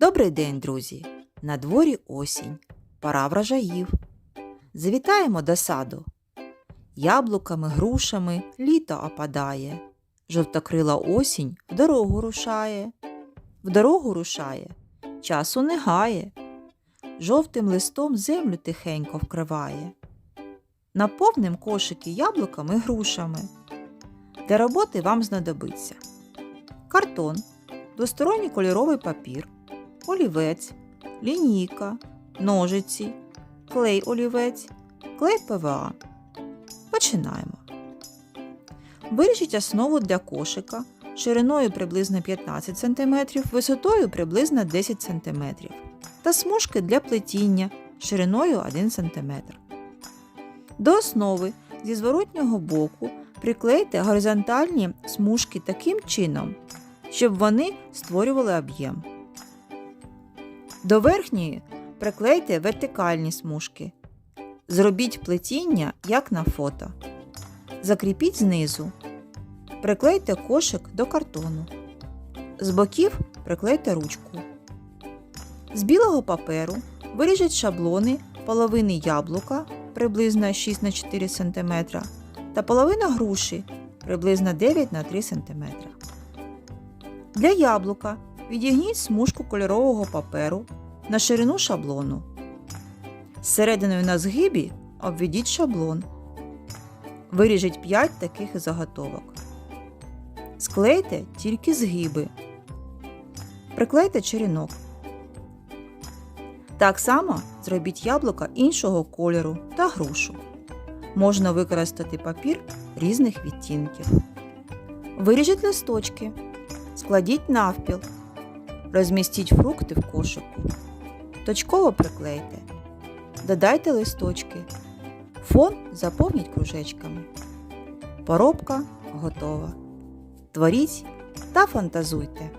Добрий день, друзі! На дворі осінь, пора врожаїв. Завітаємо до саду. Яблуками, грушами літо опадає. Жовтокрила осінь в дорогу рушає. В дорогу рушає, часу не гає. Жовтим листом землю тихенько вкриває. Наповним кошики яблуками і грушами. Для роботи вам знадобиться картон, двосторонній кольоровий папір, олівець, лінійка, ножиці, клей олівець, клей ПВА. Починаємо. Вирішіть основу для кошика шириною приблизно 15 см, висотою приблизно 10 см та смужки для плетіння шириною 1 см. До основи зі зворотнього боку приклейте горизонтальні смужки таким чином, щоб вони створювали об'єм. До верхньої приклейте вертикальні смужки. Зробіть плетіння, як на фото. Закріпіть знизу. Приклейте кошик до картону. З боків приклейте ручку. З білого паперу виріжіть шаблони половини яблука приблизно 6 на 4 см та половина груші приблизно 9 на 3 см. Для яблука відігніть смужку кольорового паперу на ширину шаблону. Зсерединою на згибі обведіть шаблон. Виріжіть 5 таких заготовок. Склейте тільки згиби. Приклейте черенок. Так само зробіть яблука іншого кольору та грушу. Можна використати папір різних відтінків. Виріжіть листочки. Складіть навпіл. Розмістіть фрукти в кошику. Точково приклейте. Додайте листочки. Фон заповніть кружечками. Поробка готова. Творіть та фантазуйте.